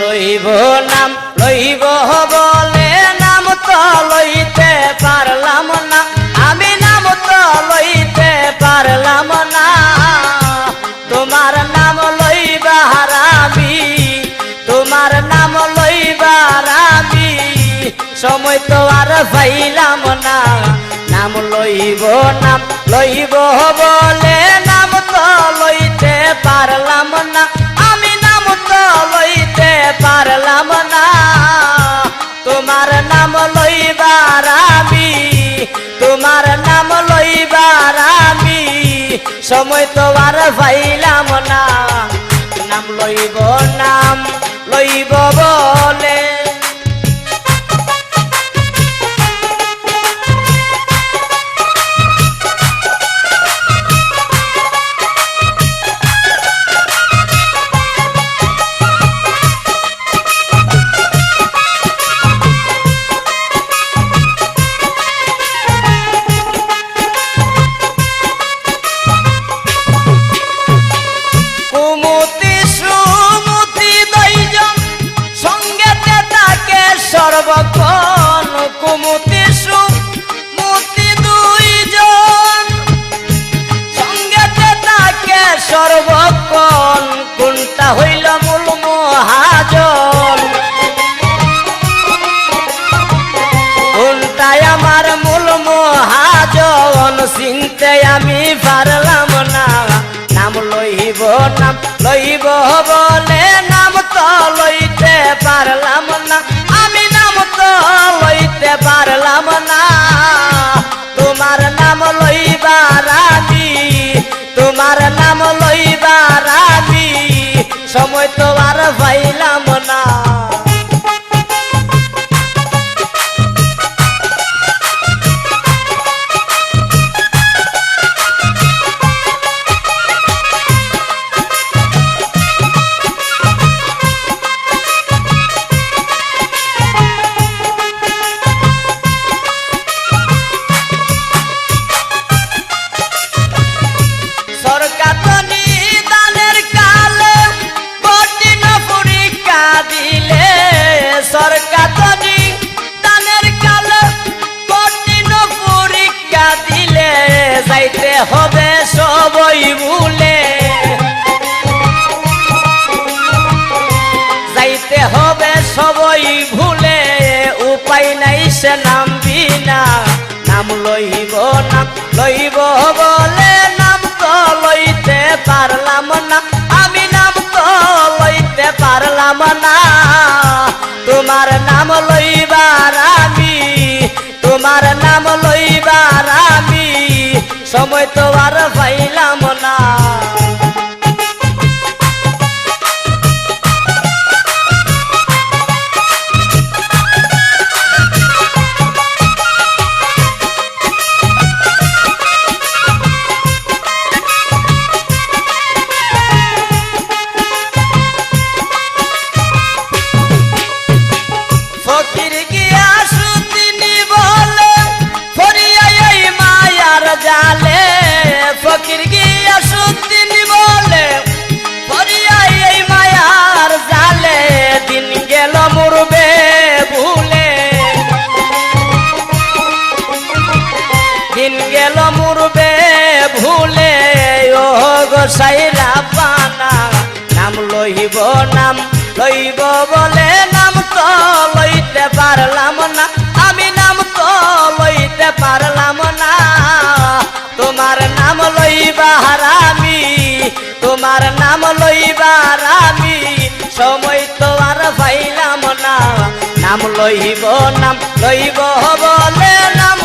নাম, লইব বলে নাম তো লইতে পারলাম না। আমি নাম তো লইতে পারলাম না। তোমার নাম লইবার আমি তোমার নাম লইবার আমি সময় তো আর পাইলাম না। নাম লইব নাম, লইব বলে নাম তো লইতে পারলাম সময় তো আর পাইলাম না। নাম লইব নাম লইব কোনটা হইল মূল মহাজন। উল্টায় আমার মূল মহাজন, চিনতে আমি পারলাম না। নাম লইব নাম লইব যাইতে হবে সবই ভুলে। যাইতে হবে সবই ভুলে, উপায় নাই সে নামবি না। নাম লইব না, লইব বলে নাম তো আর পাইলাম গোসাইরা পানা নাম লইব নাম, লইব বলে নাম তো লইতে পারলাম না। আমি নাম তো লইতে পারলাম না। তোমার নাম লইবার আমি, তোমার নাম লইবার আমি, সময় তো আর পাইলাম না। নাম লইব নাম, লইব বলে নাম